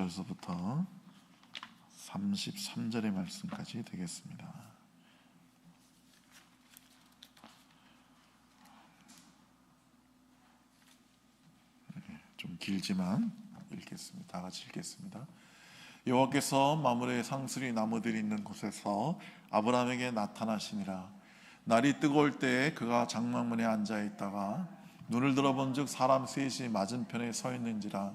26절에서부터 33절의 말씀까지 되겠습니다. 네, 좀 길지만 읽겠습니다. 다 같이 읽겠습니다. 여호와께서 마물의 상수리 나무들이 있는 곳에서 아브라함에게 나타나시니라. 날이 뜨거울 때에 그가 장막문에 앉아 있다가 눈을 들어본즉 사람 셋이 맞은편에 서 있는지라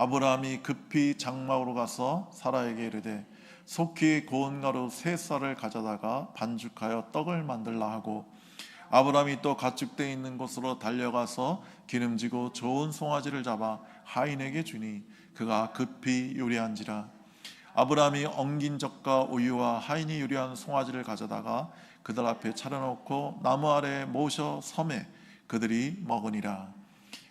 아브라함이 급히 장막으로 가서 사라에게 이르되 속히 고운 가루 세 쌀을 가져다가 반죽하여 떡을 만들라 하고 아브라함이 또 가축대 있는 곳으로 달려가서 기름지고 좋은 송아지를 잡아 하인에게 주니 그가 급히 요리한지라. 아브라함이 엉긴 젖과 우유와 하인이 요리한 송아지를 가져다가 그들 앞에 차려놓고 나무 아래 모셔 섬에 그들이 먹으니라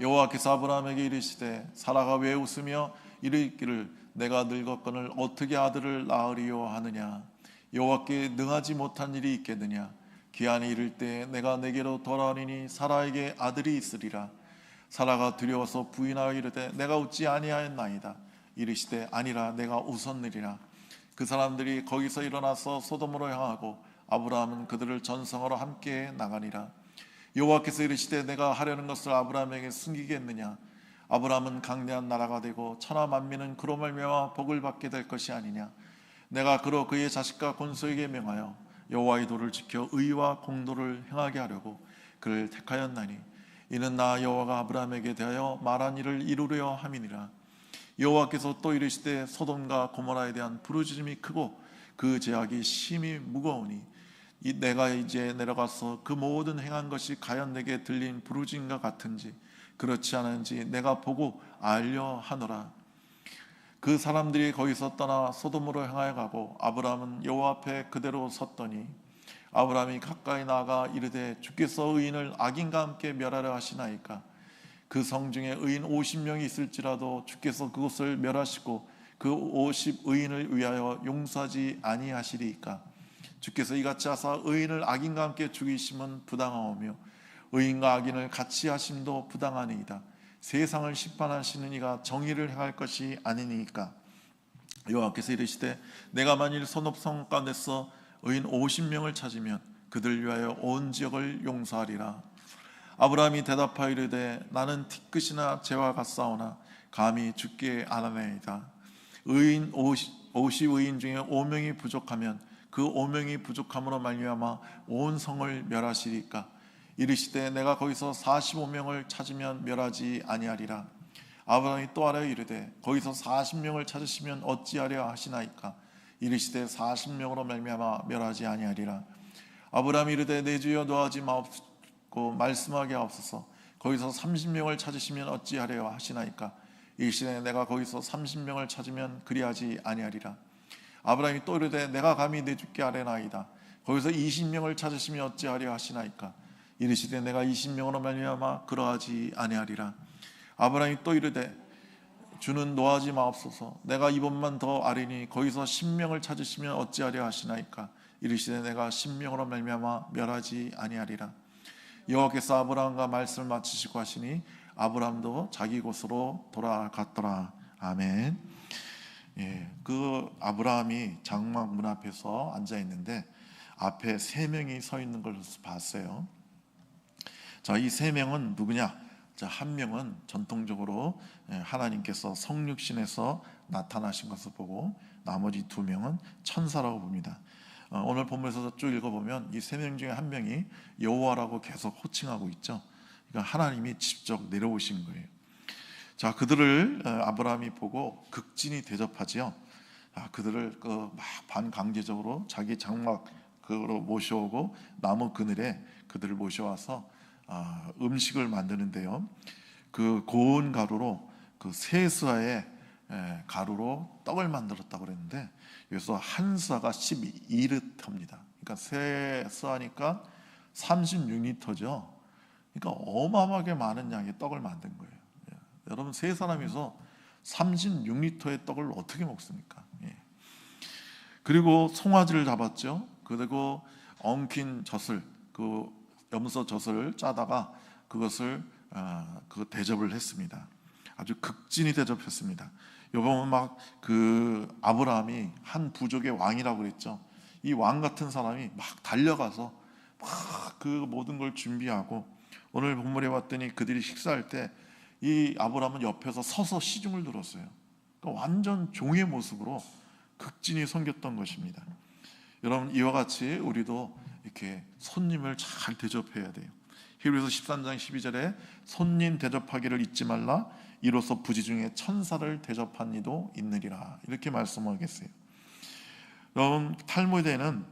여호와께서 아브라함에게 이르시되 사라가 왜 웃으며 이르기를 내가 늙었거늘 어떻게 아들을 낳으리요 하느냐? 여호와께 능하지 못한 일이 있겠느냐? 기한이 이를 때 내가 내게로 돌아오니 사라에게 아들이 있으리라. 사라가 두려워서 부인하여 이르되 내가 웃지 아니하였나이다. 이르시되 아니라 내가 웃었느리라. 그 사람들이 거기서 일어나서 소돔으로 향하고 아브라함은 그들을 전성으로 함께 나가니라 여호와께서 이르시되 내가 하려는 것을 아브라함에게 숨기겠느냐? 아브라함은 강대한 나라가 되고 천하 만민은 그로 말미암아 복을 받게 될 것이 아니냐? 내가 그로 그의 자식과 권소에게 명하여 여호와의 도를 지켜 의와 공도를 행하게 하려고 그를 택하였나니 이는 나 여호와가 아브라함에게 대하여 말한 일을 이루려 함이니라. 여호와께서 또 이르시되 소돔과 고모라에 대한 부르짖음이 크고 그 제약이 심히 무거우니 이 내가 이제 내려가서 그 모든 행한 것이 가연 내게 들린 부르짖음과 같은지 그렇지 않은지 내가 보고 알려 하노라. 그 사람들이 거기서 떠나 소돔으로 향하여 가고 아브라함은 여호와 앞에 그대로 섰더니 아브라함이 가까이 나가 이르되 주께서 의인을 악인과 함께 멸하려 하시나이까? 그 성 중에 의인 50명이 있을지라도 주께서 그것을 멸하시고 그 50 의인을 위하여 용서하지 아니하시리이까 주께서 이같이 하사 의인을 악인과 함께 죽이심은 부당하오며 의인과 악인을 같이 하심도 부당하니이다. 세상을 심판하시는 이가 정의를 행할 것이 아니니까. 여호와께서 이르시되 내가 만일 선업성 가운데서 의인 50명을 찾으면 그들 위하여 온 지역을 용서하리라. 아브라함이 대답하여 이르되 나는 티끝이나 재와 같사오나 감히 죽게 안하나이다. 의인 50, 50 의인 중에 5명이 부족하면 그 5명이 부족함으로 말미암아 온 성을 멸하시리까? 이르시되 내가 거기서 45명을 찾으면 멸하지 아니하리라. 아브라함이 또 하려 이르되 거기서 40명을 찾으시면 어찌하려 하시나이까? 이르시되 40명으로 말미암아 멸하지 아니하리라. 아브라함이 이르되 내 주여 노하지 마옵고 말씀하게 하옵소서. 거기서 30명을 찾으시면 어찌하려 하시나이까? 이르시되 내가 거기서 30명을 찾으면 그리하지 아니하리라 아브라함이 또 이르되 내가 감히 내 주께 아뢰나이다. 거기서 20명을 찾으시면 어찌하려 하시나이까? 이르시되 내가 20명으로 말미암아 그러하지 아니하리라. 아브라함이 또 이르되 주는 노하지 마옵소서. 내가 이번만 더 아뢰니 거기서 10명을 찾으시면 어찌하려 하시나이까? 이르시되 내가 10명으로 말미암아 멸하지 아니하리라. 여호와께서 아브라함과 말씀을 마치시고 하시니 아브라함도 자기 곳으로 돌아갔더라. 아멘 예, 그 아브라함이 장막 문 앞에서 앉아 있는데 앞에 세 명이 서 있는 걸 봤어요. 자, 이 세 명은 누구냐? 자, 한 명은 전통적으로 예, 하나님께서 성육신에서 나타나신 것을 보고 나머지 두 명은 천사라고 봅니다. 어, 오늘 본문에서 쭉 읽어보면 이 세 명 중에 한 명이 여호와라고 계속 호칭하고 있죠. 그러니까 하나님이 직접 내려오신 거예요. 자, 그들을 어, 아브라함이 보고 극진히 대접하지요. 아, 그들을 그 막 반강제적으로 자기 장막으로 모셔오고 나무 그늘에 그들을 모셔와서 아, 음식을 만드는데요. 그 고운 가루로 그 에, 가루로 떡을 만들었다고 그랬는데 여기서 한 스아가 12리터입니다. 그러니까 세 스아니까 36리터죠. 그러니까 어마어마하게 많은 양의 떡을 만든 거예요. 예. 여러분 세 사람이서 36리터의 떡을 어떻게 먹습니까? 예. 그리고 송아지를 잡았죠. 그리고 엉킨 젖을 그 염소 젖을 짜다가 그것을 아, 그 대접을 했습니다. 아주 극진히 대접했습니다. 요번 막그 아브라함이 한 부족의 왕이라고 그랬죠. 이 왕 같은 사람이 막 달려가서 막 그 모든 걸 준비하고 오늘 본문에 왔더니 그들이 식사할 때 이 아브라함은 옆에서 서서 시중을 들었어요. 그러니까 완전 종의 모습으로 극진히 섬겼던 것입니다. 여러분 이와 같이 우리도 이렇게 손님을 잘 대접해야 돼요. 히브리서 13장 12절에 손님 대접하기를 잊지 말라 이로써 부지 중에 천사를 대접한 이도 있느리라 이렇게 말씀하겠어요. 여러분 탈무드에는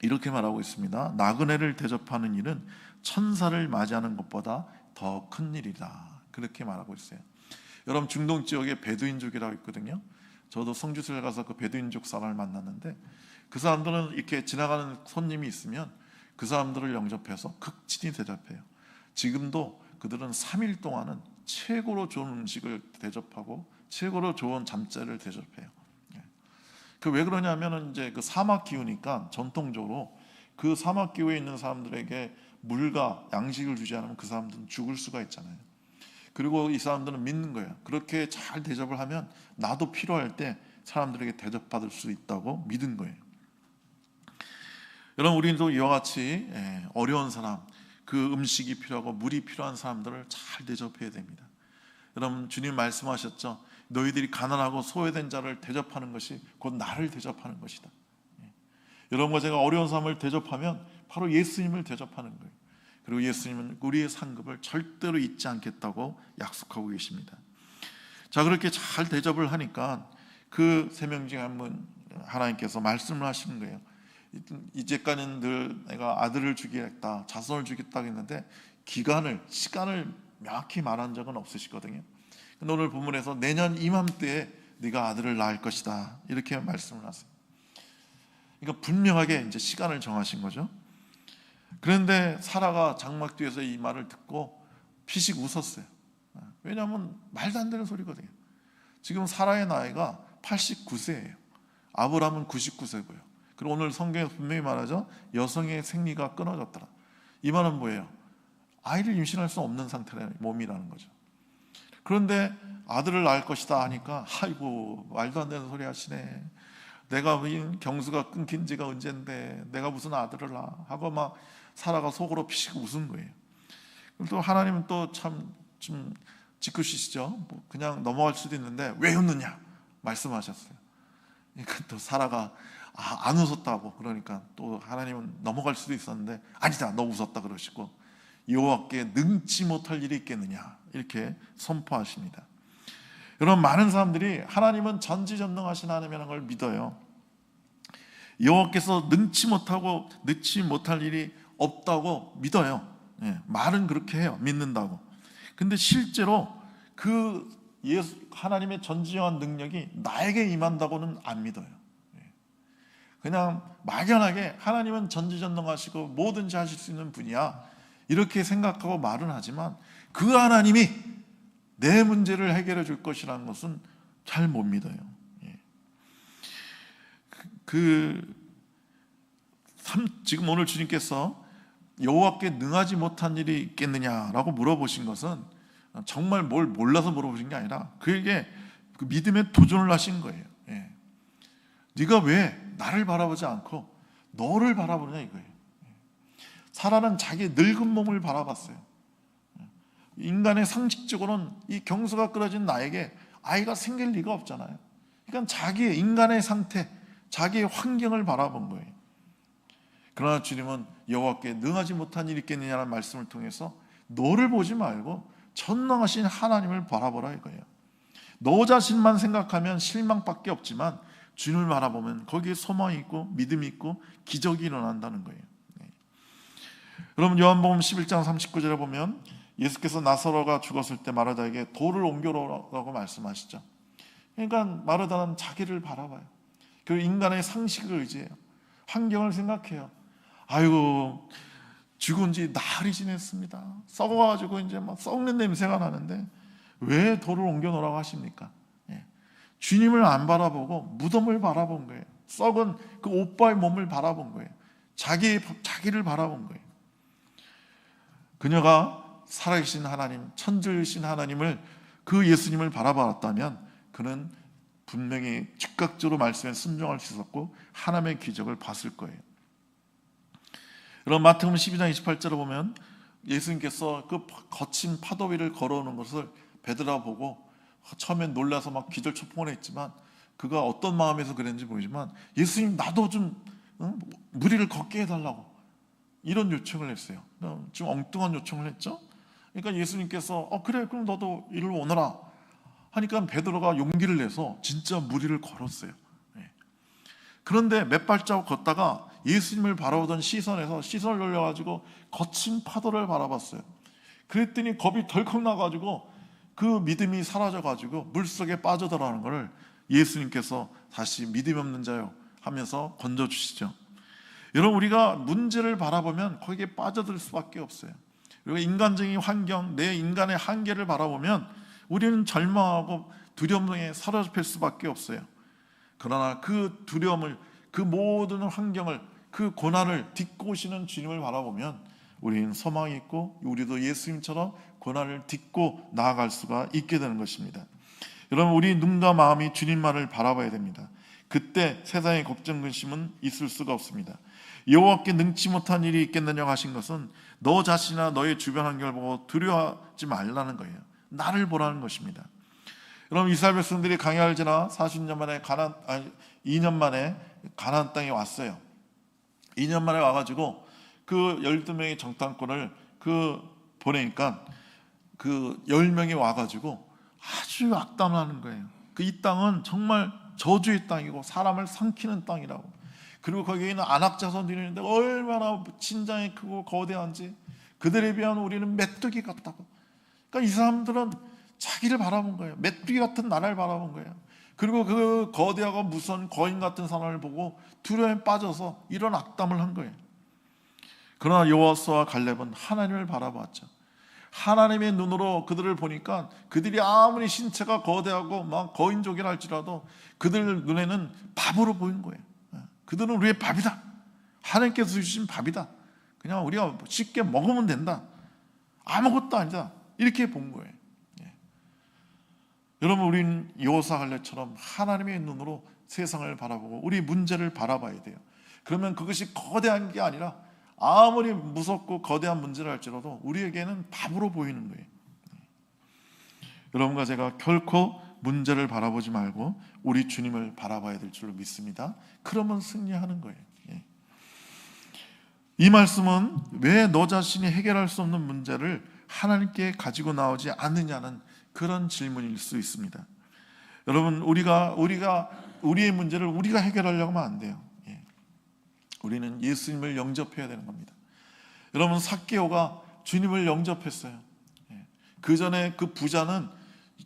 이렇게 말하고 있습니다. 나그네를 대접하는 일은 천사를 맞이하는 것보다 더 큰 일이다. 그렇게 말하고 있어요. 여러분 중동 지역에 베두인족이라고 있거든요. 저도 성주시를 가서 그 베두인족 사람을 만났는데 그 사람들은 이렇게 지나가는 손님이 있으면 그 사람들을 영접해서 극진히 대접해요. 지금도 그들은 3일 동안은 최고로 좋은 음식을 대접하고 최고로 좋은 잠자를 대접해요. 그 왜 그러냐면은 이제 그 사막 기후니까 전통적으로 그 사막 기후에 있는 사람들에게 물과 양식을 주지 않으면 그 사람들은 죽을 수가 있잖아요. 그리고 이 사람들은 믿는 거예요. 그렇게 잘 대접을 하면 나도 필요할 때 사람들에게 대접받을 수 있다고 믿은 거예요. 여러분 우리도 이와 같이 예, 어려운 사람, 그 음식이 필요하고 물이 필요한 사람들을 잘 대접해야 됩니다. 여러분 주님 말씀하셨죠. 너희들이 가난하고 소외된 자를 대접하는 것이 곧 나를 대접하는 것이다. 예. 여러분과 제가 어려운 사람을 대접하면 바로 예수님을 대접하는 거예요. 그리고 예수님은 우리의 상급을 절대로 잊지 않겠다고 약속하고 계십니다. 자 그렇게 잘 대접을 하니까 그 세 명 중에 한분 하나님께서 말씀을 하시는 거예요. 이제까지는 늘 내가 아들을 주겠다, 자손을 주겠다 했는데 기간을 시간을 명확히 말한 적은 없으시거든요. 근데 오늘 본문에서 내년 이맘때에 네가 아들을 낳을 것이다 이렇게 말씀을 하세요. 그러니까 분명하게 이제 시간을 정하신 거죠. 그런데 사라가 장막 뒤에서 이 말을 듣고 피식 웃었어요. 왜냐하면 말도 안 되는 소리거든요. 지금 사라의 나이가 89세예요. 아브라함은 99세고요. 그리고 오늘 성경에 분명히 말하죠. 여성의 생리가 끊어졌더라. 이 말은 뭐예요? 아이를 임신할 수 없는 상태의 몸이라는 거죠. 그런데 아들을 낳을 것이다 하니까 아이고 말도 안 되는 소리 하시네. 내가 경수가 끊긴 지가 언젠데 내가 무슨 아들을 낳아 하고 막 살아가 속으로 피식 웃은 거예요. 또 하나님은 또 참좀 지크시죠. 뭐 그냥 넘어갈 수도 있는데 왜 웃느냐 말씀하셨어요. 그러니까 또 사라가 아, 안 웃었다고 그러니까 또 하나님은 넘어갈 수도 있었는데 아니다 너 웃었다 그러시고 여호와께 능치 못할 일이 있겠느냐 이렇게 선포하십니다. 여러분 많은 사람들이 하나님은 전지전능하신 하나님이라는 걸 믿어요. 여호와께서 능치 못하고 능치 못할 일이 없다고 믿어요. 예, 말은 그렇게 해요. 믿는다고. 근데 실제로 그 예수 하나님의 전지한 능력이 나에게 임한다고는 안 믿어요. 그냥 막연하게 하나님은 전지전능하시고 뭐든지 하실 수 있는 분이야. 이렇게 생각하고 말은 하지만 그 하나님이 내 문제를 해결해 줄 것이라는 것은 잘 못 믿어요. 예. 그, 그 지금 오늘 주님께서 여호와께 능하지 못한 일이 있겠느냐라고 물어보신 것은 정말 뭘 몰라서 물어보신 게 아니라 그에게 그 믿음의 도전을 하신 거예요. 예. 네가 왜 나를 바라보지 않고 너를 바라보느냐 이거예요. 사라는 자기 늙은 몸을 바라봤어요. 인간의 상식적으로는 이 경수가 끊어진 나에게 아이가 생길 리가 없잖아요. 그러니까 자기의 인간의 상태, 자기의 환경을 바라본 거예요. 그러나 주님은 여호와께 능하지 못한 일이 있겠느냐는 말씀을 통해서 너를 보지 말고 전능하신 하나님을 바라보라 이거예요. 너 자신만 생각하면 실망밖에 없지만 주님을 바라보면 거기에 소망이 있고 믿음이 있고 기적이 일어난다는 거예요. 네. 여러분 요한복음 11장 39절에 보면 예수께서 나사로가 죽었을 때 마르다에게 돌을 옮겨오라고 말씀하시죠. 그러니까 마르다는 자기를 바라봐요. 그 인간의 상식을 의지해요. 환경을 생각해요. 아이고 죽은 지 나흘이 지냈습니다. 썩어가지고 이제 막 썩는 냄새가 나는데 왜 돌을 옮겨 놓으라고 하십니까? 예. 주님을 안 바라보고 무덤을 바라본 거예요. 썩은 그 오빠의 몸을 바라본 거예요. 자기 자기를 바라본 거예요. 그녀가 살아계신 하나님, 천주이신 하나님을 그 예수님을 바라봤다면 그는 분명히 즉각적으로 말씀에 순종할 수 있었고 하나님의 기적을 봤을 거예요. 여러분 마태복음 12장 28절을 보면 예수님께서 그 거친 파도 위를 걸어오는 것을 베드로가 보고 처음엔 놀라서 막 기절 초풍을 했지만 그가 어떤 마음에서 그랬는지 모르지만 예수님 나도 좀 응? 무리를 걷게 해달라고 이런 요청을 했어요. 좀 엉뚱한 요청을 했죠. 그러니까 예수님께서 어 그래 그럼 너도 이리로 오너라 하니까 베드로가 용기를 내서 진짜 무리를 걸었어요. 예. 그런데 몇 발자국 걷다가 예수님을 바라보던 시선에서 시선을 돌려가지고 거친 파도를 바라봤어요. 그랬더니 겁이 덜컥 나가지고 그 믿음이 사라져가지고 물 속에 빠져들어가는 것을 예수님께서 다시 믿음 없는 자요 하면서 건져주시죠. 여러분 우리가 문제를 바라보면 거기에 빠져들 수밖에 없어요. 그리고 인간적인 환경, 내 인간의 한계를 바라보면 우리는 절망하고 두려움에 사로잡힐 수밖에 없어요. 그러나 그 두려움을, 그 모든 환경을, 그 고난을 딛고 오시는 주님을 바라보면 우리는 소망이 있고 우리도 예수님처럼 고난을 딛고 나아갈 수가 있게 되는 것입니다. 여러분 우리 눈과 마음이 주님만을 바라봐야 됩니다. 그때 세상의 걱정 근심은 있을 수가 없습니다. 여호와께 능치 못한 일이 있겠느냐고 하신 것은 너 자신이나 너의 주변 환경을 보고 두려워하지 말라는 거예요. 나를 보라는 것입니다. 여러분 이스라엘 백성들이 강야를 지나 40년 만에 가난 아니 2년 만에 가나안 땅에 왔어요. 2년 만에 와 가지고 그 12명의 정탐꾼을 그 보내니까 그 10명이 와 가지고 아주 악담하는 거예요. 그 이 땅은 정말 저주의 땅이고 사람을 삼키는 땅이라고. 그리고 거기에 있는 안악 자손들이 있는데 얼마나 진장이 크고 거대한지 그들에 비하면 우리는 메뚜기 같다고. 그러니까 이 사람들은 자기를 바라본 거예요. 메뚜기 같은 나라를 바라본 거예요. 그리고 그 거대하고 무서운 거인 같은 사람을 보고 두려움에 빠져서 이런 악담을 한 거예요. 그러나 여호와스와 갈렙은 하나님을 바라봤죠. 하나님의 눈으로 그들을 보니까 그들이 아무리 신체가 거대하고 막 거인족이라 할지라도 그들 눈에는 밥으로 보인 거예요. 그들은 우리의 밥이다. 하나님께서 주신 밥이다. 그냥 우리가 쉽게 먹으면 된다. 아무것도 아니다. 이렇게 본 거예요. 예. 여러분 우리는 여호사 갈래처럼 하나님의 눈으로 세상을 바라보고 우리 문제를 바라봐야 돼요. 그러면 그것이 거대한 게 아니라 아무리 무섭고 거대한 문제를 할지라도 우리에게는 밥으로 보이는 거예요. 여러분과 제가 결코 문제를 바라보지 말고 우리 주님을 바라봐야 될 줄로 믿습니다. 그러면 승리하는 거예요. 예. 이 말씀은 왜 너 자신이 해결할 수 없는 문제를 하나님께 가지고 나오지 않느냐는 그런 질문일 수 있습니다. 여러분 우리가 우리가 우리의 문제를 우리가 해결하려고 하면 안 돼요. 우리는 예수님을 영접해야 되는 겁니다. 여러분 사케오가 주님을 영접했어요. 예. 그 전에 그 부자는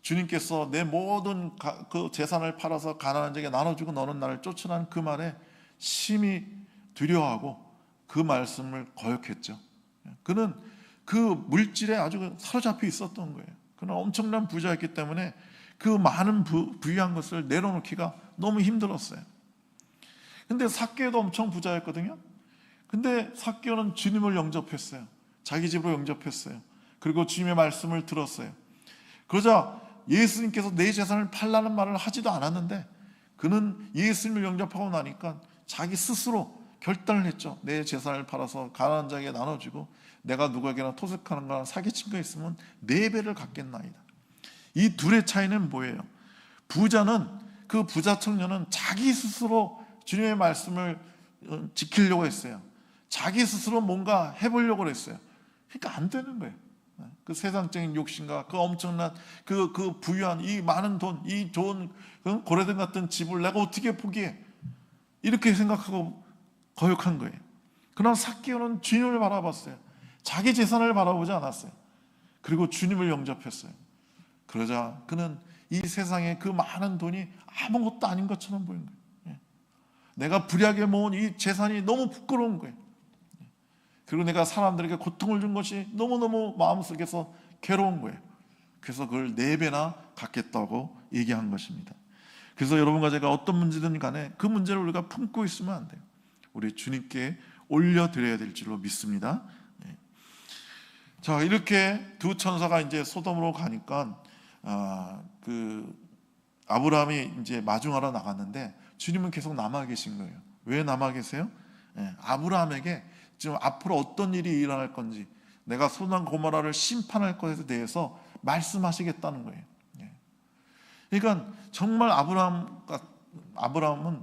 주님께서 내 모든 그 재산을 팔아서 가난한 자에게 나눠주고 너는 나를 쫓으라는 그 말에 심히 두려워하고 그 말씀을 거역했죠. 예. 그는 그 물질에 아주 사로잡혀 있었던 거예요. 그는 엄청난 부자였기 때문에 그 많은 부, 부유한 것을 내려놓기가 너무 힘들었어요. 근데 사케도 엄청 부자였거든요. 근데 사케오는 주님을 영접했어요. 자기 집으로 영접했어요. 그리고 주님의 말씀을 들었어요. 그러자 예수님께서 내 재산을 팔라는 말을 하지도 않았는데 그는 예수님을 영접하고 나니까 자기 스스로 결단을 했죠. 내 재산을 팔아서 가난한 자에게 나눠주고 내가 누구에게나 토색하는 거나 사기친 거 있으면 네 배를 갚겠나이다. 이 둘의 차이는 뭐예요? 부자는 그 부자 청년은 자기 스스로 주님의 말씀을 어, 지키려고 했어요. 자기 스스로 뭔가 해보려고 했어요. 그러니까 안 되는 거예요. 그 세상적인 욕심과 그 엄청난 그, 그 부유한 이 많은 돈, 이 좋은 그 고래등 같은 집을 내가 어떻게 포기해? 이렇게 생각하고 거역한 거예요. 그러나 사기오는 주님을 바라봤어요. 자기 재산을 바라보지 않았어요. 그리고 주님을 영접했어요. 그러자 그는 이 세상에 그 많은 돈이 아무것도 아닌 것처럼 보인 거예요. 예. 내가 불리하게 모은 이 재산이 너무 부끄러운 거예요. 예. 그리고 내가 사람들에게 고통을 준 것이 너무너무 마음속에서 괴로운 거예요. 그래서 그걸 네 배나 갖겠다고 얘기한 것입니다. 그래서 여러분과 제가 어떤 문제든 간에 그 문제를 우리가 품고 있으면 안 돼요. 우리 주님께 올려드려야 될 줄로 믿습니다. 예. 자 이렇게 두 천사가 이제 소돔으로 가니까 아, 그 아브라함이 이제 마중하러 나갔는데 주님은 계속 남아 계신 거예요. 왜 남아 계세요? 예, 아브라함에게 지금 앞으로 어떤 일이 일어날 건지 내가 소돔 고모라를 심판할 것에 대해서 말씀하시겠다는 거예요. 예. 그러니까 정말 아브라함 아브라함은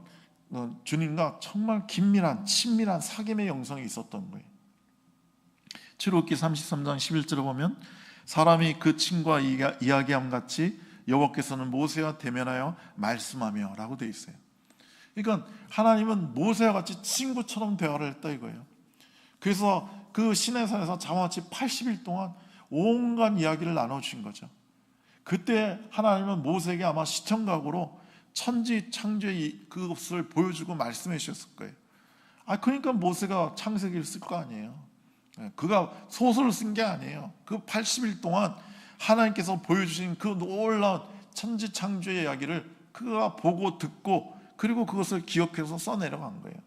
어, 주님과 정말 긴밀한 친밀한 사귐의 영성이 있었던 거예요. 출애굽기 33장 11절을 보면 사람이 그 친구와 이야기함 같이 여호와께서는 모세와 대면하여 말씀하며라고 돼 있어요. 그러니까 하나님은 모세와 같이 친구처럼 대화를 했다 이거예요. 그래서 그 시내산에서 자마치 80일 동안 온갖 이야기를 나눠 주신 거죠. 그때 하나님은 모세에게 아마 시청각으로 천지 창조의 그것을 보여주고 말씀해 주셨을 거예요. 아 그러니까 모세가 창세기를 쓸 거 아니에요. 예, 그가 소설을 쓴 게 아니에요. 그 80일 동안 하나님께서 보여주신 그 놀라운 천지 창조의 이야기를 그가 보고 듣고 그리고 그것을 기억해서 써내려간 거예요.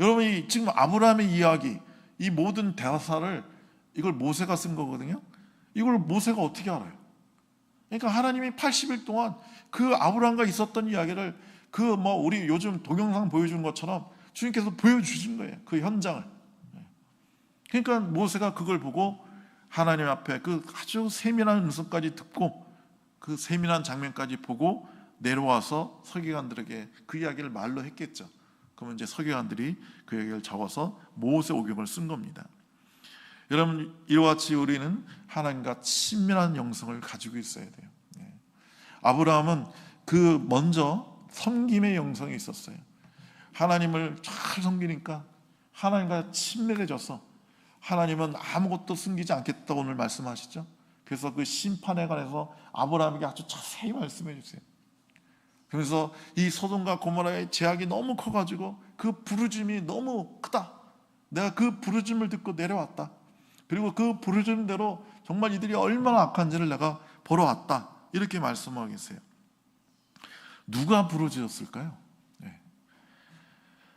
예. 여러분 이 지금 아브라함의 이야기, 이 모든 대사를 이걸 모세가 쓴 거거든요. 이걸 모세가 어떻게 알아요? 그러니까 하나님이 80일 동안 그 아브라함과 있었던 이야기를 그 뭐 우리 요즘 동영상 보여준 것처럼 주님께서 보여주신 거예요. 그 현장을. 그러니까 모세가 그걸 보고 하나님 앞에 그 아주 세밀한 음성까지 듣고 그 세밀한 장면까지 보고 내려와서 서기관들에게 그 이야기를 말로 했겠죠. 그러면 이제 서기관들이 그 얘기를 적어서 모세 오경을 쓴 겁니다. 여러분 이와 같이 우리는 하나님과 친밀한 영성을 가지고 있어야 돼요. 네. 아브라함은 그 먼저 섬김의 영성이 있었어요. 하나님을 잘 섬기니까 하나님과 친밀해져서 하나님은 아무것도 숨기지 않겠다고 오늘 말씀하시죠. 그래서 그 심판에 관해서 아브라함에게 아주 자세히 말씀해 주세요. 그래서 이 소돔과 고모라의 제약이 너무 커가지고 그 부르짐이 너무 크다. 내가 그 부르짐을 듣고 내려왔다. 그리고 그 부르짐대로 정말 이들이 얼마나 악한지를 내가 보러 왔다. 이렇게 말씀하고 계세요. 누가 부르짖었을까요?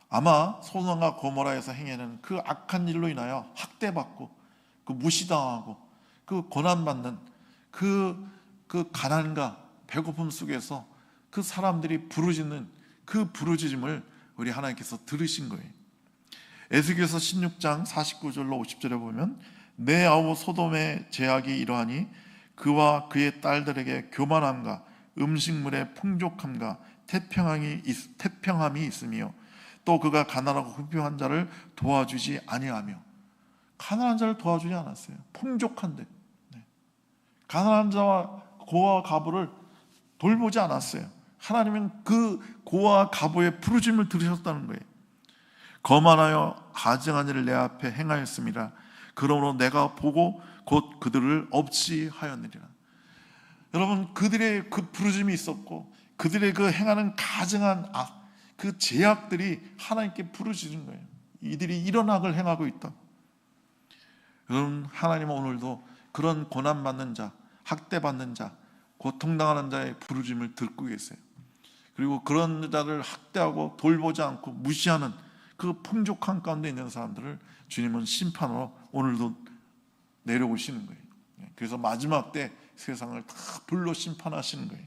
아마 소돔과 고모라에서 행하는 그 악한 일로 인하여 학대받고 그 무시당하고 그 고난받는 그, 그 가난과 배고픔 속에서 그 사람들이 부르짖는 그 부르짖음을 우리 하나님께서 들으신 거예요. 에스겔서 16장 49절로 50절에 보면 내 아우 소돔의 제약이 이러하니 그와 그의 딸들에게 교만함과 음식물의 풍족함과 태평함이, 태평함이 있으며 또 그가 가난하고 흡입한 자를 도와주지 아니하며 가난한 자를 도와주지 않았어요. 풍족한데 네. 가난한 자와 고아와 가부를 돌보지 않았어요. 하나님은 그 고아와 가부의 부르짐을 들으셨다는 거예요. 거만하여 가증한 일을 내 앞에 행하였습니다. 그러므로 내가 보고 곧 그들을 없이하였느니라. 여러분 그들의 그 부르짐이 있었고 그들의 그 행하는 가증한 악 그 제약들이 하나님께 부르짖는 거예요. 이들이 이런 악을 행하고 있다. 여러분 하나님은 오늘도 그런 고난 받는 자, 학대받는 자, 고통당하는 자의 부르짐을 듣고 계세요. 그리고 그런 자를 학대하고 돌보지 않고 무시하는 그 풍족한 가운데 있는 사람들을 주님은 심판으로 오늘도 내려오시는 거예요. 그래서 마지막 때 세상을 다 불로 심판하시는 거예요.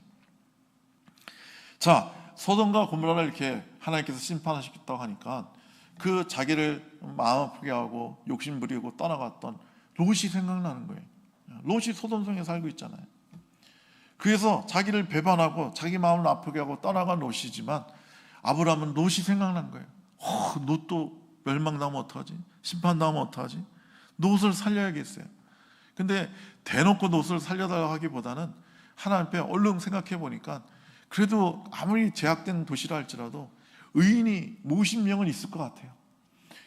자, 소돔과 고모라를 이렇게 하나님께서 심판하시겠다고 하니까 그 자기를 마음 아프게 하고 욕심 부리고 떠나갔던 롯이 생각나는 거예요. 롯이 소돔성에 살고 있잖아요. 그래서 자기를 배반하고 자기 마음을 아프게 하고 떠나간 롯이지만 아브라함은 롯이 생각난 거예요. 어, 롯도 멸망당하면 어떡하지? 심판당하면 어떡하지? 롯을 살려야겠어요. 근데 대놓고 롯을 살려달라고 하기보다는 하나님 앞에 얼른 생각해 보니까 그래도 아무리 제약된 도시라 할지라도 의인이 50명은 있을 것 같아요.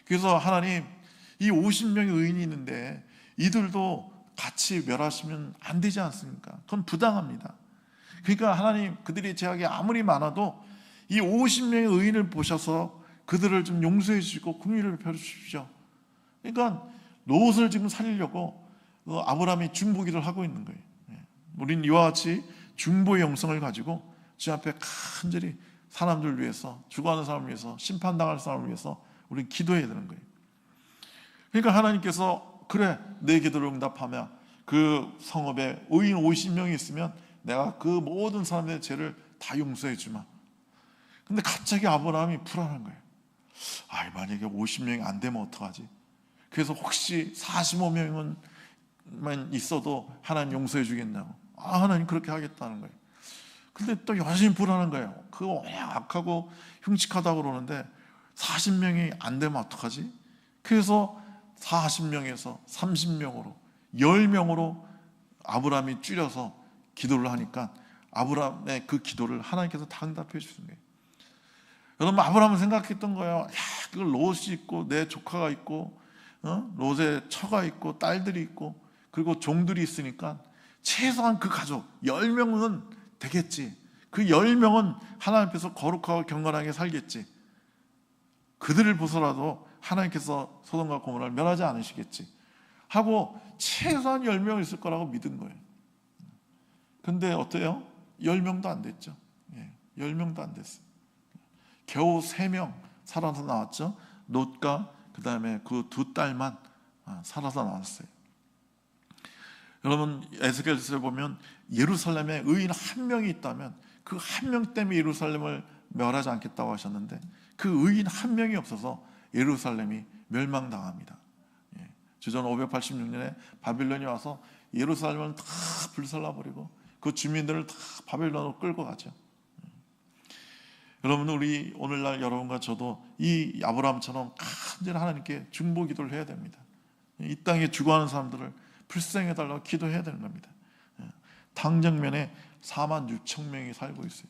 그래서 하나님 이 50명의 의인이 있는데 이들도 같이 멸하시면 안 되지 않습니까? 그건 부당합니다. 그러니까 하나님 그들이 제약이 아무리 많아도 이 50명의 의인을 보셔서 그들을 좀 용서해 주시고 긍휼을 베풀어 주십시오. 그러니까 롯을 지금 살리려고 어, 아브라함이 중보기를 하고 있는 거예요. 예. 우린 이와 같이 중보의 영성을 가지고 주 앞에 간절히 사람들 위해서 죽어가는 사람을 위해서 심판당할 사람을 위해서 우리 기도해야 되는 거예요. 그러니까 하나님께서 그래 내 기도를 응답하며 그 성읍에 의인 50명이 있으면 내가 그 모든 사람의 죄를 다 용서해 주마. 근데 갑자기 아브라함이 불안한 거예요. 아, 만약에 50명이 안 되면 어떡하지? 그래서 혹시 45명은 있어도 하나님 용서해 주겠냐고. 아, 하나님 그렇게 하겠다는 거예요. 근데 또 여전히 불안한 거예요. 워낙 악하고 흉측하다고 그러는데 40명이 안 되면 어떡하지? 그래서 40명에서 30명으로 10명으로 아브라함이 줄여서 기도를 하니까 아브라함의 그 기도를 하나님께서 다 응답해 주신 거예요. 여러분 아브라함은 생각했던 거예요. 야, 그 롯이 있고 내 조카가 있고 어? 롯의 처가 있고 딸들이 있고 그리고 종들이 있으니까 최소한 그 가족 10명은 되겠지. 그 10명은 하나님 앞에서 거룩하고 경건하게 살겠지. 그들을 보서라도 하나님께서 소돔과 고모라를 멸하지 않으시겠지. 하고 최소한 10명 있을 거라고 믿은 거예요. 근데 어때요? 10명도 안 됐죠. 예, 10명도 안 됐어요. 겨우 3명 살아서 나왔죠. 롯과 그 다음에 그 두 딸만 아, 살아서 나왔어요. 여러분 에스겔서에 보면 예루살렘에 의인 한 명이 있다면 그 한 명 때문에 예루살렘을 멸하지 않겠다고 하셨는데 그 의인 한 명이 없어서 예루살렘이 멸망당합니다. 예. 주전 586년에 바빌론이 와서 예루살렘을 다 불살라버리고 그 주민들을 다 바빌론으로 끌고 가죠. 예. 여러분 우리 오늘날 여러분과 저도 이 아브라함처럼 간절히 하나님께 중보 기도를 해야 됩니다. 이 땅에 죽어가는 사람들을 불쌍해 달라고 기도해야 되는 겁니다. 예. 당정면에 4만 6천 명이 살고 있어요.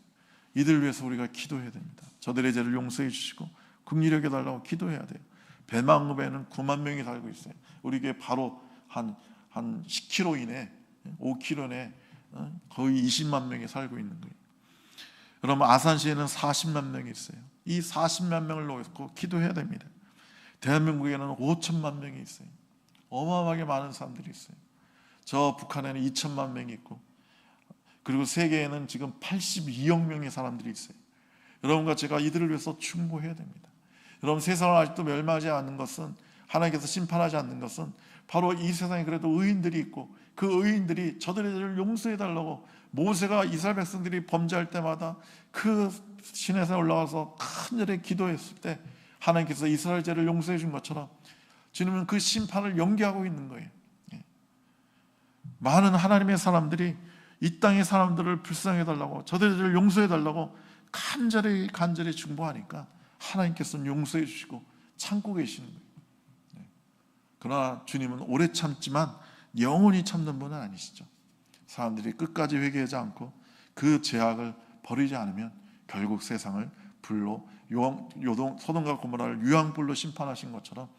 이들 위해서 우리가 기도해야 됩니다. 저들의 죄를 용서해 주시고 국리력해 달라고 기도해야 돼요. 배망읍에는 9만 명이 살고 있어요. 우리 교회 바로 한, 한 10km 이내, 5km 내 어, 거의 20만 명이 살고 있는 거예요. 여러분 아산시에는 40만 명이 있어요. 이 40만 명을 놓고 기도해야 됩니다. 대한민국에는 5천만 명이 있어요. 어마어마하게 많은 사람들이 있어요. 저 북한에는 2천만 명이 있고 그리고 세계에는 지금 82억 명의 사람들이 있어요. 여러분과 제가 이들을 위해서 충고해야 됩니다. 여러분 세상을 아직도 멸망하지 않는 것은 하나님께서 심판하지 않는 것은 바로 이 세상에 그래도 의인들이 있고 그 의인들이 저들의 죄를 용서해 달라고 모세가 이스라엘 백성들이 범죄할 때마다 그 신에서 올라가서 간절히 기도했을 때 하나님께서 이스라엘 죄를 용서해 준 것처럼 주님은 그 심판을 연기하고 있는 거예요. 예. 많은 하나님의 사람들이 이 땅의 사람들을 불쌍해 달라고 저들을 용서해 달라고 간절히 간절히 중보하니까 하나님께서는 용서해 주시고 참고 계시는 거예요. 네. 그러나 주님은 오래 참지만 영원히 참는 분은 아니시죠. 사람들이 끝까지 회개하지 않고 그 죄악을 버리지 않으면 결국 세상을 불로 요동 소돔과 고모라를 유황불로 심판하신 것처럼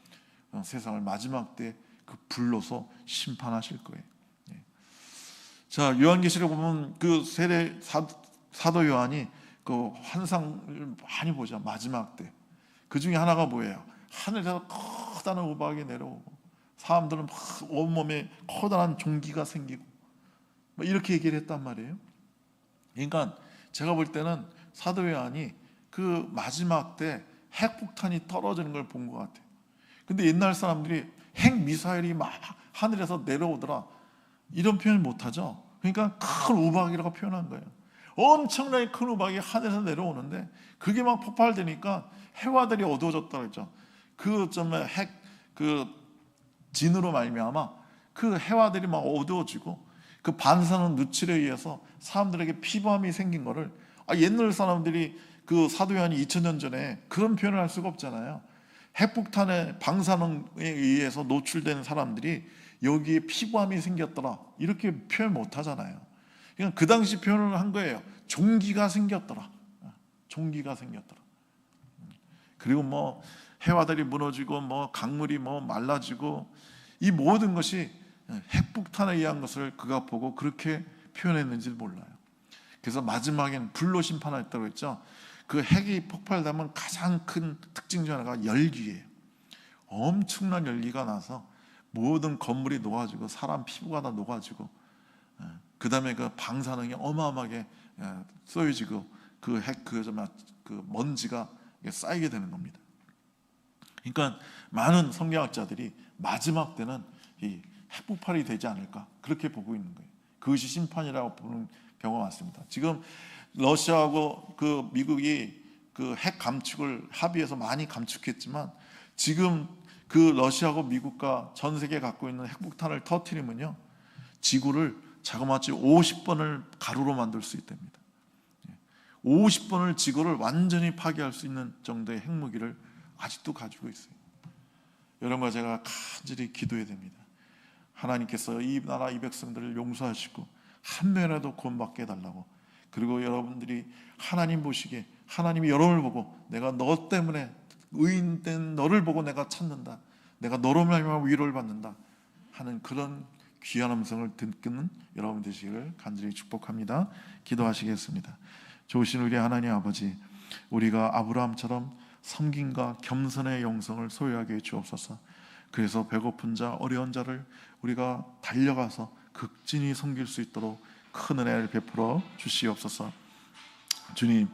어, 세상을 마지막 때 그 불로서 심판하실 거예요. 예. 자 요한계시록 보면 그 세례 사도 요한이 그 환상을 많이 보죠 마지막 때. 그 중에 하나가 뭐예요? 하늘에서 커다란 우박이 내려오고 사람들은 막 온몸에 커다란 종기가 생기고 뭐 이렇게 얘기를 했단 말이에요. 그러니까 제가 볼 때는 사도 요한이 그 마지막 때 핵폭탄이 떨어지는 걸 본 것 같아요. 근데 옛날 사람들이 핵 미사일이 막 하늘에서 내려오더라. 이런 표현 못 하죠. 그러니까 큰 우박이라고 표현한 거예요. 엄청나게 큰 우박이 하늘에서 내려오는데 그게 막 폭발되니까 해와들이 어두워졌다 그랬죠. 그 점에 핵그 진으로 말미암아 그 해화들이 막 어두워지고 그 반사능 누출에 의해서 사람들에게 피부암이 생긴 거를 아, 옛날 사람들이 그 사도 요한이 2000년 전에 그런 표현을 할 수가 없잖아요. 핵폭탄의 방사능에 의해서 노출되는 사람들이 여기에 피부암이 생겼더라 이렇게 표현 못 하잖아요. 그냥 그 당시 표현을 한 거예요. 종기가 생겼더라. 종기가 생겼더라. 그리고 뭐 해화들이 무너지고 뭐 강물이 뭐 말라지고 이 모든 것이 핵폭탄에 의한 것을 그가 보고 그렇게 표현했는지 몰라요. 그래서 마지막엔 불로 심판했다고 했죠. 그 핵이 폭발되면 가장 큰 특징 중 하나가 열기예요. 엄청난 열기가 나서 모든 건물이 녹아지고 사람 피부가 다 녹아지고 그 다음에 그 방사능이 어마어마하게 예, 쏘여지고 그 핵 그 그 먼지가 쌓이게 되는 겁니다. 그러니까 많은 성경학자들이 마지막 때는 이 핵폭발이 되지 않을까 그렇게 보고 있는 거예요. 그것이 심판이라고 보는 경우가 많습니다. 지금 러시아하고 그 미국이 그 핵 감축을 합의해서 많이 감축했지만 지금 그 러시아하고 미국과 전 세계 갖고 있는 핵폭탄을 터트리면요 지구를 자그마치 50번을 가루로 만들 수 있답니다. 50번을 지구를 완전히 파괴할 수 있는 정도의 핵무기를 아직도 가지고 있어요. 여러분과 제가 간절히 기도해야 됩니다. 하나님께서 이 나라 이 백성들을 용서하시고 한 명이라도 구원받게 해달라고 그리고 여러분들이 하나님 보시기에 하나님이 여러분을 보고 내가 너 때문에 의인된 너를 보고 내가 찾는다 내가 너로 말미암아 위로를 받는다 하는 그런 귀한 음성을 듣는 여러분 되시기를 간절히 축복합니다. 기도하시겠습니다. 좋으신 우리 하나님 아버지 우리가 아브라함처럼 섬김과 겸손의 영성을 소유하게 해 주옵소서. 그래서 배고픈 자 어려운 자를 우리가 달려가서 극진히 섬길 수 있도록 큰 은혜를 베풀어 주시옵소서. 주님,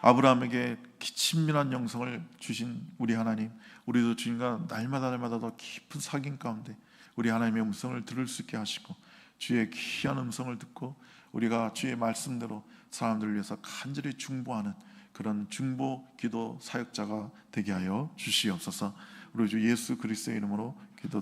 아브라함에게 친밀한 영성을 주신 우리 하나님, 우리도 주님과 날마다 날마다 더 깊은 사귐 가운데 우리 하나님의 음성을 들을 수 있게 하시고 주의 귀한 음성을 듣고 우리가 주의 말씀대로 사람들을 위해서 간절히 중보하는 그런 중보 기도 사역자가 되게 하여 주시옵소서. 우리 주 예수 그리스도의 이름으로 기도